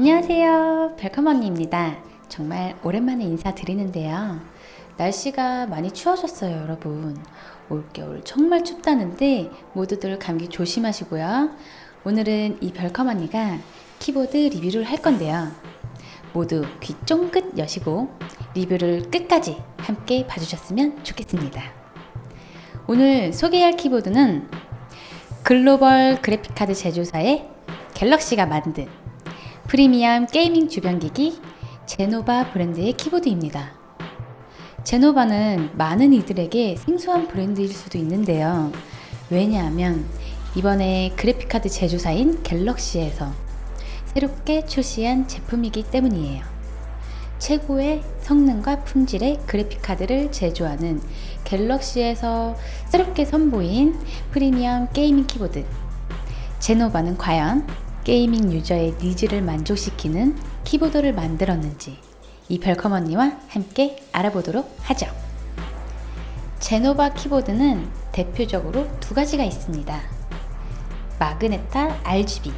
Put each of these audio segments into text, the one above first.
안녕하세요. 별컴 언니입니다. 정말 오랜만에 인사드리는데요. 날씨가 많이 추워졌어요, 여러분. 올겨울 정말 춥다는데 모두들 감기 조심하시고요. 오늘은 이 별컴 언니가 키보드 리뷰를 할 건데요. 모두 귀 쫑긋 여시고 리뷰를 끝까지 함께 봐주셨으면 좋겠습니다. 오늘 소개할 키보드는 글로벌 그래픽카드 제조사의 갤럭시가 만든 프리미엄 게이밍 주변기기 제노바 브랜드의 키보드입니다. 제노바는 많은 이들에게 생소한 브랜드일 수도 있는데요. 왜냐하면 이번에 그래픽카드 제조사인 갤럭시에서 새롭게 출시한 제품이기 때문이에요. 최고의 성능과 품질의 그래픽카드를 제조하는 갤럭시에서 새롭게 선보인 프리미엄 게이밍 키보드 제노바는 과연 게이밍 유저의 니즈를 만족시키는 키보드를 만들었는지 이 별컴 언니와 함께 알아보도록 하죠. 제노바 키보드는 대표적으로 두 가지가 있습니다. 마그네타 RGB,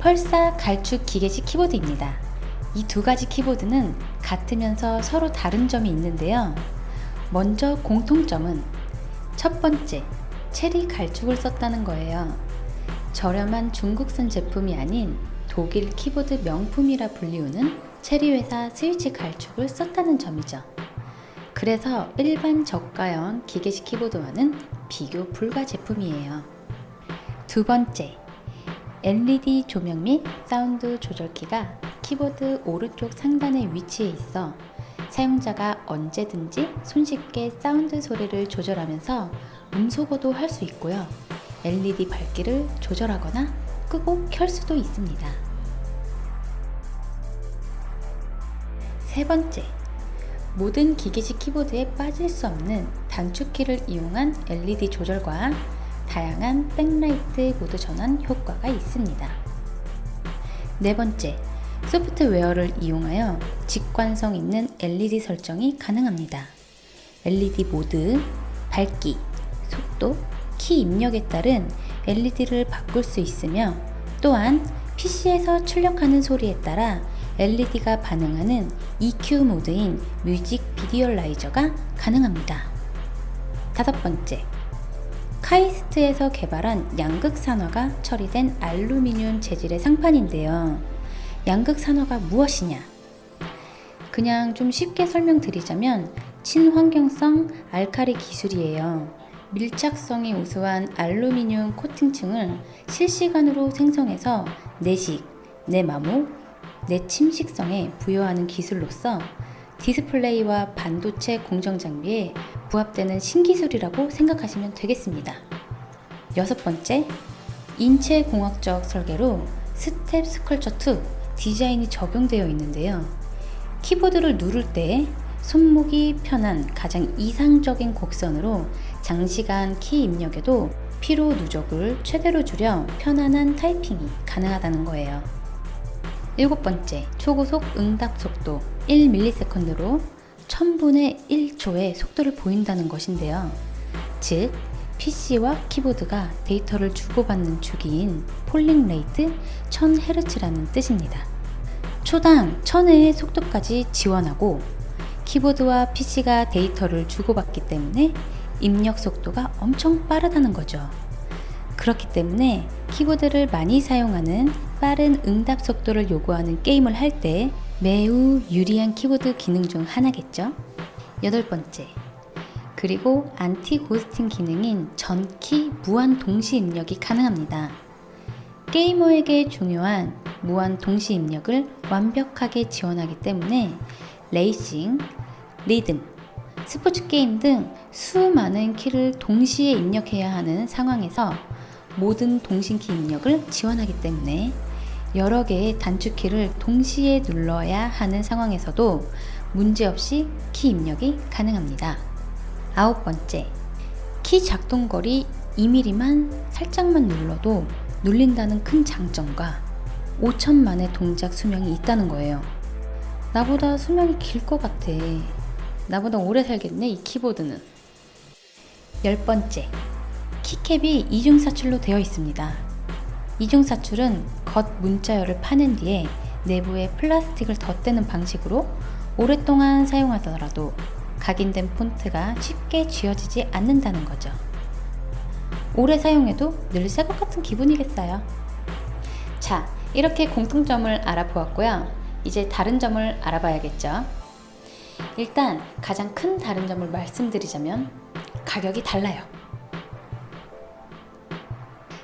펄사 갈축 기계식 키보드입니다. 이 두 가지 키보드는 같으면서 서로 다른 점이 있는데요. 먼저 공통점은 첫 번째, 체리 갈축을 썼다는 거예요. 저렴한 중국산 제품이 아닌 독일 키보드 명품이라 불리우는 체리 회사 스위치 갈축을 썼다는 점이죠. 그래서 일반 저가형 기계식 키보드와는 비교 불가 제품이에요. 두 번째, LED 조명 및 사운드 조절키가 키보드 오른쪽 상단에 위치해 있어 사용자가 언제든지 손쉽게 사운드 소리를 조절하면서 음소거도 할 수 있고요. LED 밝기를 조절하거나 끄고 켤 수도 있습니다. 세 번째, 모든 기계식 키보드에 빠질 수 없는 단축키를 이용한 LED 조절과 다양한 백라이트 모드 전환 효과가 있습니다. 네 번째, 소프트웨어를 이용하여 직관성 있는 LED 설정이 가능합니다. LED 모드, 밝기, 속도, 키 입력에 따른 LED를 바꿀 수 있으며 또한 PC에서 출력하는 소리에 따라 LED가 반응하는 EQ 모드인 뮤직 비디얼라이저가 가능합니다. 다섯 번째, 카이스트에서 개발한 양극 산화가 처리된 알루미늄 재질의 상판인데요. 양극 산화가 무엇이냐? 그냥 좀 쉽게 설명드리자면 친환경성 알카리 기술이에요. 밀착성이 우수한 알루미늄 코팅층을 실시간으로 생성해서 내식, 내마모, 내침식성에 부여하는 기술로서 디스플레이와 반도체 공정 장비에 부합되는 신기술이라고 생각하시면 되겠습니다. 여섯 번째, 인체 공학적 설계로 스텝 스컬처 2 디자인이 적용되어 있는데요. 키보드를 누를 때 손목이 편한 가장 이상적인 곡선으로 장시간 키 입력에도 피로 누적을 최대로 줄여 편안한 타이핑이 가능하다는 거예요. 일곱 번째, 초고속 응답 속도 1ms로 1000분의 1초의 속도를 보인다는 것인데요. 즉, PC와 키보드가 데이터를 주고받는 주기인 폴링 레이트 1000Hz라는 뜻입니다. 초당 1000회의 속도까지 지원하고 키보드와 PC가 데이터를 주고받기 때문에 입력 속도가 엄청 빠르다는 거죠. 그렇기 때문에 키보드를 많이 사용하는 빠른 응답 속도를 요구하는 게임을 할 때 매우 유리한 키보드 기능 중 하나겠죠. 여덟 번째. 그리고 안티 고스팅 기능인 전키 무한 동시 입력이 가능합니다. 게이머에게 중요한 무한 동시 입력을 완벽하게 지원하기 때문에 레이싱, 리듬, 스포츠 게임 등 수많은 키를 동시에 입력해야 하는 상황에서 모든 동신키 입력을 지원하기 때문에 여러 개의 단축키를 동시에 눌러야 하는 상황에서도 문제없이 키 입력이 가능합니다. 아홉 번째, 키 작동거리 2mm만 살짝만 눌러도 눌린다는 큰 장점과 5천만의 동작 수명이 있다는 거예요. 나보다 수명이 길 것 같아. 나보다 오래 살겠네, 이 키보드는. 열 번째, 키캡이 이중사출로 되어 있습니다. 이중사출은 겉 문자열을 파낸 뒤에 내부에 플라스틱을 덧대는 방식으로 오랫동안 사용하더라도 각인된 폰트가 쉽게 지워지지 않는다는 거죠. 오래 사용해도 늘 새 것 같은 기분이겠어요. 자, 이렇게 공통점을 알아보았고요. 이제 다른 점을 알아봐야겠죠. 일단 가장 큰 다른 점을 말씀드리자면 가격이 달라요.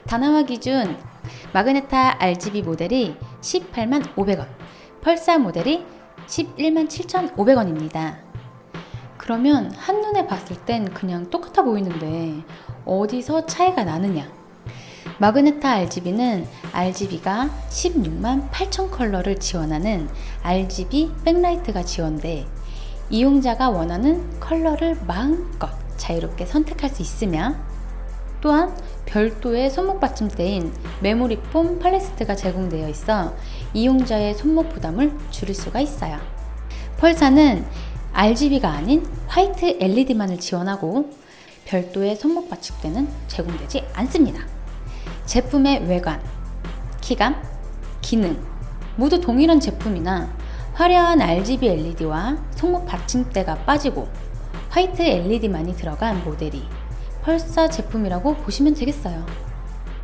다나와 기준 마그네타 RGB 모델이 18만 500원, 펄사 모델이 11만 7,500원입니다. 그러면 한눈에 봤을 땐 그냥 똑같아 보이는데 어디서 차이가 나느냐? 마그네타 RGB는 RGB가 16만 8천 컬러를 지원하는 RGB 백라이트가 지원돼 이용자가 원하는 컬러를 마음껏 자유롭게 선택할 수 있으며 또한 별도의 손목 받침대인 메모리 폼 팔레스트가 제공되어 있어 이용자의 손목 부담을 줄일 수가 있어요. 펄사는 RGB가 아닌 화이트 LED만을 지원하고 별도의 손목 받침대는 제공되지 않습니다. 제품의 외관, 키감, 기능 모두 동일한 제품이나 화려한 RGB LED와 손목 받침대가 빠지고 화이트 LED만이 들어간 모델이 펄사 제품이라고 보시면 되겠어요.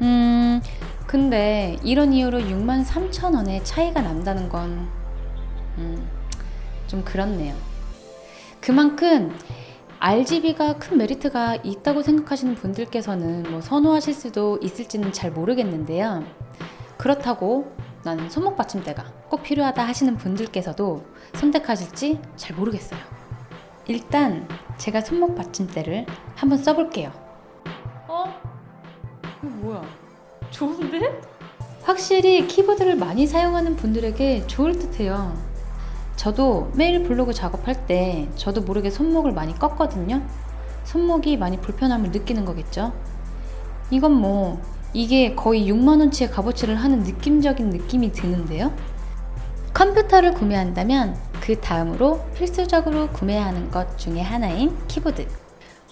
음, 근데 이런 이유로 63,000원의 차이가 난다는 건, 음, 좀 그렇네요. 그만큼 RGB가 큰 메리트가 있다고 생각하시는 분들께서는 뭐 선호하실 수도 있을지는 잘 모르겠는데요. 그렇다고 나는 손목 받침대가 꼭 필요하다 하시는 분들께서도 선택하실지 잘 모르겠어요. 일단 제가 손목 받침대를 한번 써볼게요. 어? 이거 뭐야? 좋은데? 확실히 키보드를 많이 사용하는 분들에게 좋을 듯해요. 저도 매일 블로그 작업할 때 저도 모르게 손목을 많이 껐거든요. 손목이 많이 불편함을 느끼는 거겠죠. 이건 뭐 이게 거의 6만원치의 값어치를 하는 느낌적인 느낌이 드는데요. 컴퓨터를 구매한다면 그 다음으로 필수적으로 구매해야 하는 것 중에 하나인 키보드.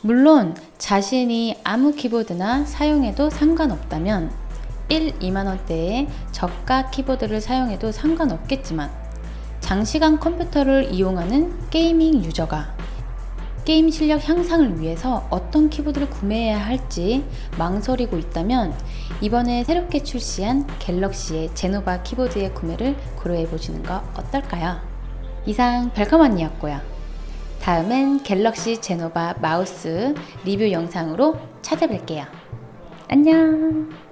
물론 자신이 아무 키보드나 사용해도 상관없다면 1, 2만원대의 저가 키보드를 사용해도 상관없겠지만 장시간 컴퓨터를 이용하는 게이밍 유저가 게임 실력 향상을 위해서 어떤 키보드를 구매해야 할지 망설이고 있다면 이번에 새롭게 출시한 갤럭시의 제노바 키보드의 구매를 고려해 보시는 거 어떨까요? 이상 별커먼이었고요. 다음엔 갤럭시 제노바 마우스 리뷰 영상으로 찾아뵐게요. 안녕!